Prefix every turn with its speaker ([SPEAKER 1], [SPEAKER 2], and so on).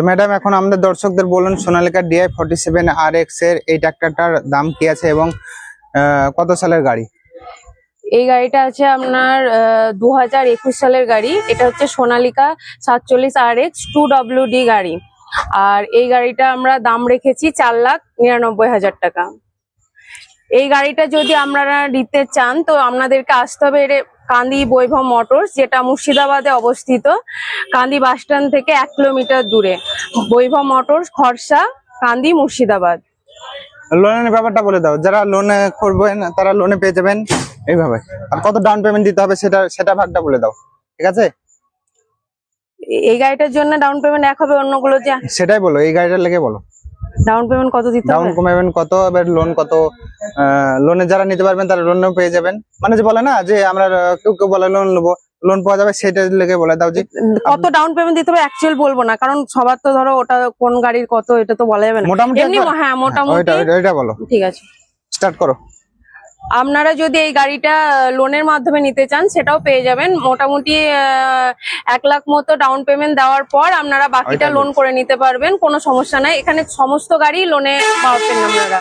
[SPEAKER 1] তো ম্যাডাম এখন আমাদের দর্শকদের বলুন, সোনালিকা ডিআই ফর্টি সেভেন আর এক্সের এই ট্রাক্টরটার দাম কি আছে এবং কত সালের গাড়ি?
[SPEAKER 2] এই গাড়িটা আছে আপনার দু হাজার একুশ সালের গাড়ি। এটা হচ্ছে সোনালিকা সাতচল্লিশ আর এক্স টু ডি গাড়ি। আর এই গাড়িটা আমরা দাম রেখেছি চার লাখ নিরানব্বই হাজার টাকা। এই গাড়িটা যদি আপনারা নিতে চান, তো আপনাদেরকে আসতে হবে কান্দি বৈভব মোটরস যেটা মুর্শিদাবাদে অবস্থিত কান্দি বাস স্ট্যান্ড থেকে এক কিলোমিটার দূরে। বৈভব মোটরস খরসা কান্দি মুর্শিদাবাদ।
[SPEAKER 1] লোনের ব্যাপারটা বলে দাও। যারা লোনে করবেন তারা লোনে পেয়ে যাবেন এইভাবে। আর কত ডাউন পেমেন্ট দিতে হবে সেটা সেটা ভাগটা বলে দাও। ঠিক আছে?
[SPEAKER 2] এই গাড়িটার জন্য ডাউন পেমেন্ট এক হবে অন্যগুলো যে
[SPEAKER 1] সেটাই বলো এই গাড়িটার লেগে বলো।
[SPEAKER 2] ডাউন পেমেন্ট কত দিতে
[SPEAKER 1] ডাউন পেমেন্ট কত এবার লোন কত লোনে যারা নিতে পারবেন তারা লোন পেয়ে যাবেন। মানে যে বলে না যে আমরা কেউ কেউ বলে লোন নেব লোন পাওয়া যাবে সেটা লেগে বলে দাও যে
[SPEAKER 2] কত ডাউন পেমেন্ট দিতে হবে অ্যাকচুয়াল বলব না কারণ সবার তো ধরো ওটা কোন গাড়ির কত এটা তো বলা যাবে না।
[SPEAKER 1] মোটামুটি
[SPEAKER 2] হ্যাঁ
[SPEAKER 1] ওইটা
[SPEAKER 2] মোটামুটি
[SPEAKER 1] ওইটা বলো।
[SPEAKER 2] ঠিক আছে।
[SPEAKER 1] স্টার্ট করো।
[SPEAKER 2] আপনারা যদি এই গাড়িটা লোনের মাধ্যমে নিতে চান সেটাও পেয়ে যাবেন। মোটামুটি আহ, এক লাখ মতো ডাউন পেমেন্ট দেওয়ার পর আপনারা বাকিটা লোন করে নিতে পারবেন কোনো সমস্যা নাই। এখানে সমস্ত গাড়ি লোনে পাবেন আপনারা।